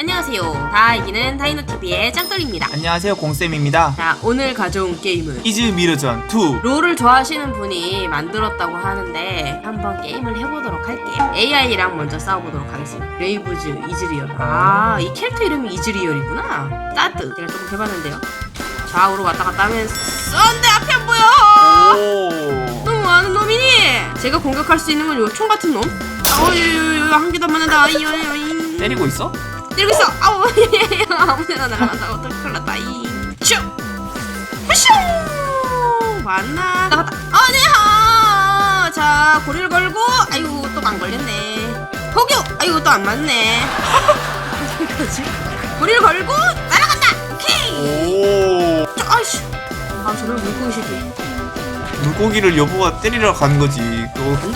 안녕하세요. 다 이기는 다이노TV의 짱돌입니다. 안녕하세요 공쌤입니다 자, 오늘 가져온 게임은 이즈 미러전 2 롤을 좋아하시는 분이 만들었다고 하는데 한번 게임을 해보도록 할게요. AI랑 먼저 싸워보도록 하겠습니다. 레이브즈 이즈리얼. 아, 이 캐릭터 이름이 이즈리얼이구나. 따뜻. 제가 조금 해봤는데요. 좌우로 왔다 갔다 하면 썬데 앞에 안 보여! 오 너무 많은 놈이니! 제가 공격할 수 있는 건 요 총 같은 놈? 요요요, 한 개도 안 맞는다. 이요요잉. 때리고 있어? 때리고 있어! 아우, 아무데나 날아간다. 어떡 큰일 났다. 이. 슈! 슈! 왔나? 나갔다. 아, 네, 하! 자, 고리를 걸고, 아이고, 또 안 걸렸네. 호교! 아이고, 또 안 맞네. 고리를 걸고, 날아간다! 오케이! 오 저, 아이씨. 아, 저런 물고기 새끼. 물고기를 여보가 때리러 간 거지! 오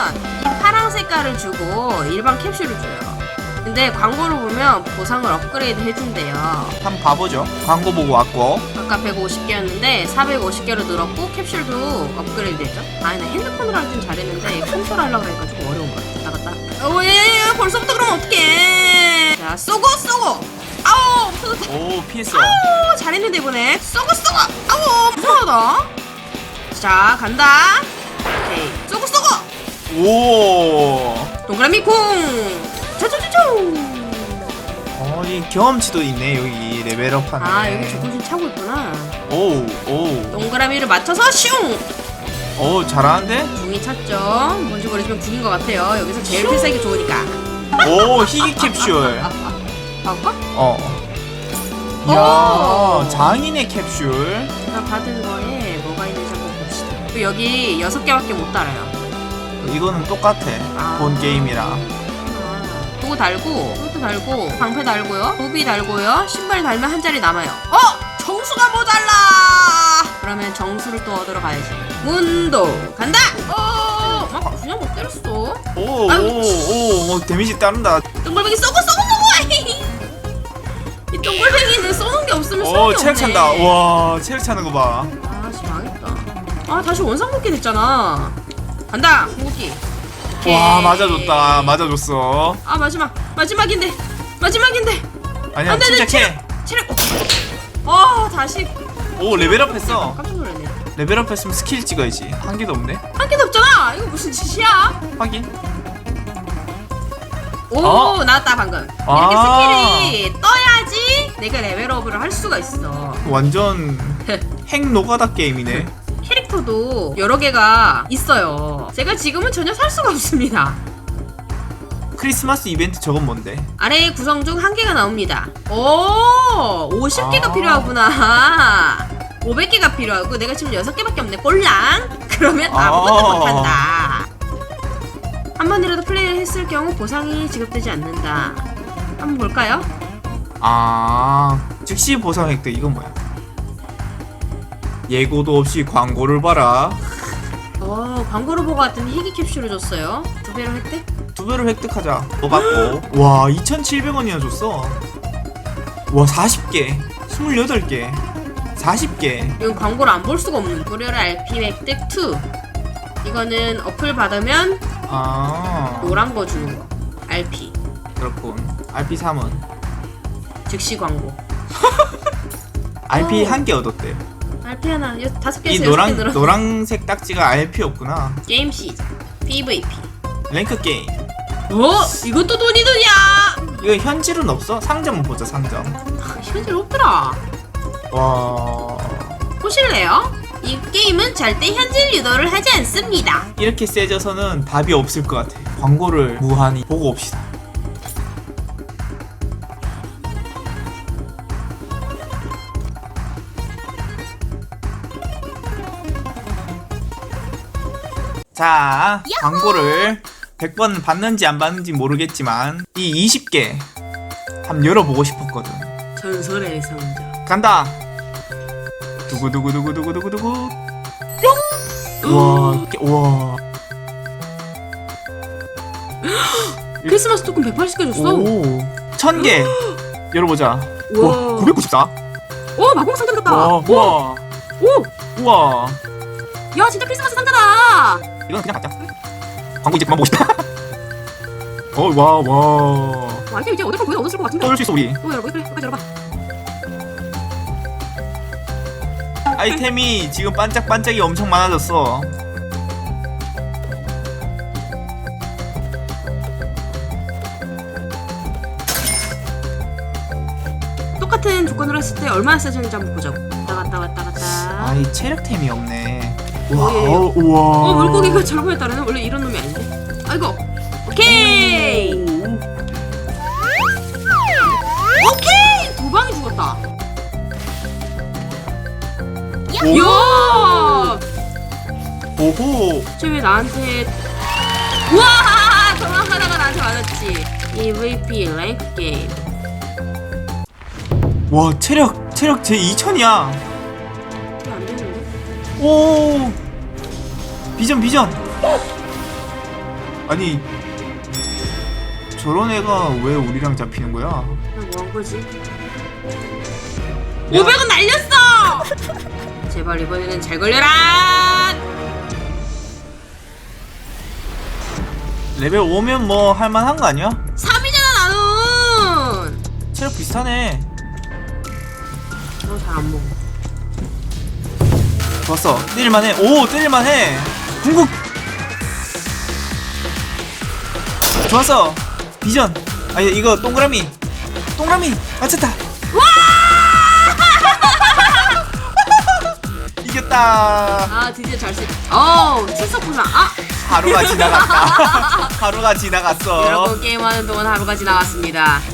하면 이 파란 색깔을 주고 일반 캡슐을 줘요. 근데 광고를 보면 보상을 업그레이드 해준대요. 한번 봐보죠 광고 보고 왔고 아까 150개였는데 450개로 늘었고 캡슐도 업그레이드 됐죠. 아니 나 핸드폰으로 할땐 잘했는데 콘솔 하려고 하니까 좀 어려운 것 같아. 나갔다. 어, 예, 벌써부터 그러면 어떡해. 자, 쏘고 쏘고. 아우, 없어졌다. 오 피했어 아우, 잘했는데 이번에. 쏘고 쏘고. 아우, 무서워다. 자, 간다. 오케이. 쏘고 쏘고. 오 동그라미 콩. 쪼쪼쪼쪼. 어, 이 경험치도 있네 여기 레벨업 하네 아, 여기 조금씩 차고 있구나. 오오 동그라미를 맞춰서 슝. 오 잘하는데? 궁이 찼죠. 뭔지 모르지만 궁인 것 같아요. 여기서 제일 필살기 좋으니까. 오 희귀 캡슐 봐봐. 어 오! 이야 장인의 캡슐 제가 받은 거에 뭐가 있는지 한번 봅시다. 또 여기 여섯 개밖에 못 달아요. 이거는 똑같아 아. 본 게임이랑 아, 그거 달고, 이것도 달고, 방패 달고요, 도비 달고요, 신발 달면 한 자리 남아요. 어! 정수가 모자라! 그러면 정수를 또 얻으러 가야지. 문도 간다! 어! 아, 그냥 못 때렸어. 아유, 오 오 오 데미지 따른다 똥골뱅이 쏘고 쏘고 쏘고! 이 똥골뱅이는 쏘는 게 없으면 쏘는 오 게 체력 없네. 찬다 와 체력 차는 거 봐 아, 씨 망했다. 아, 다시 원상복귀 됐잖아. 간다, 궁극기. 오케이. 와 맞아줬다 맞아줬어 아, 마지막. 마지막인데. 마지막인데. 아니야 안 돼, 침착해 체력. 아, 다시. 오 레벨업 했어 깜짝 놀랐네. 레벨업 했으면 스킬 찍어야지 한 개도 없네 한 개도 없잖아. 이거 무슨 짓이야? 확인 오, 어? 나왔다 방금. 아. 이렇게 스킬이 떠야지 내가 레벨업을 할 수가 있어. 완전 핵 노가다 게임이네 캐릭터도 여러 개가 있어요. 제가 지금은 전혀 살 수가 없습니다. 크리스마스 이벤트 저건 뭔데 아래의 구성 중 한 개가 나옵니다. 오, 50개가 아. 필요하구나. 500개가 필요하고 내가 지금 6개밖에 없네. 꼴랑. 그러면 아무것도 아. 못한다. 한 번이라도 플레이를 했을 경우 보상이 지급되지 않는다. 한번 볼까요? 아 즉시 보상 획득 이건 뭐야 예고도 없이 광고를 봐라 어, 광고로 보고 왔더니 희귀 캡슐을 줬어요. 두 배로 획득? 두 배를 획득하자 또 받고 와 2,700원이나 줬어 와 40개 28개 40개 이건 광고를 안 볼 수가 없는 무료로 RP 획득 2. 이거는 어플 받으면 아 노란 거 주는 거. RP. 그렇군 RP 3은 즉시 광고. RP 어. 한개 얻었대 RP 하나, 여, 다섯 이 개에서 여섯 개 노랑 늘어. 노란색 딱지가 RP였구나 게임 시작. PVP. 랭크 게임 어? 이것도 돈이 드냐? 이거 현질은 없어? 상점은 보자 상점 현질 없더라. 와 보실래요? 이 게임은 절대 현질 유도를 하지 않습니다. 이렇게 세져서는 답이 없을 것 같아 광고를 무한히 보고 옵시다 자 광고를 100번 봤는지 안 봤는지 모르겠지만 이 20개 한번 열어보고 싶었거든 전설의 상자. 간다 두구두구두구두구두구두구 뿅 와, 깨- 와. 크리스마스 토큰 180개 줬어. 오, 천 개. 열어보자. 우와. 와, 994. 오, 마공 상자 들었다. 와, 우와, 오, 우와. 야, 진짜 크리스마스 상자다. 이건 그냥 갖자. 광고 이제 그만 보고 싶다. 어 와와. 어, 아이템 이제 얻을 걸 거의 다 얻었을 것 같은데? 떠올 수 있어 우리. 또 열어봐 그래 여기까지 열어봐. 아이템이 지금 반짝반짝이 엄청 많아졌어. 똑같은 조건으로 했을 때 얼마나 세졌는지 한번 보자고 왔다 갔다 왔다 갔다. 아이 체력템이 없네 뭐예요? 와 우와. 어 물고기가 저번에 따르는 원래 이런 놈이 아닌데. 아이고. 오케이. 오케이. 두 방이 죽었다. 야! 오호. 쟤왜 나한테 우와! 도망가다가 나한테 맞았지. EVP 랭크 게임. 와 체력 체력 제 2000이야 이거 안 되는데 오. 비전 비전. 아니 저런 애가 왜 우리랑 잡히는 거야? 나뭐한 거지? 내가- 500원 날렸어! 제발 이번에는 잘 걸려라! 레벨 5면 뭐 할만한 거 아니야? 3이잖아 나는! 체력 비슷하네. 너 잘 안 먹어 좋았어. 때릴만해. 오 때릴만해. 궁극. 좋았어. 비전. 아니 이거 동그라미. 동그라미. 맞췄다. 와! 이겼다. 아 드디어 잘쓰 어우 출석 보상 아. 하루가 지나갔다. 하루가 지나갔어. 여러분 게임하는 동안 하루가 지나갔습니다.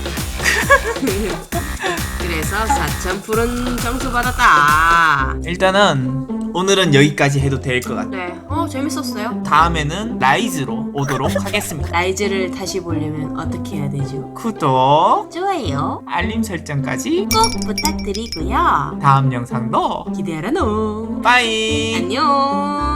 그래서 4,000풀은 점수 받았다. 일단은 오늘은 여기까지 해도 될 것 같아 네어 재밌었어요. 다음에는 라이즈로 오도록 하겠습니다. 라이즈를 다시 보려면 어떻게 해야 되죠? 구독 좋아요. 알림 설정까지 꼭 부탁드리고요. 다음 영상도 기대하라 노. 빠이. 안녕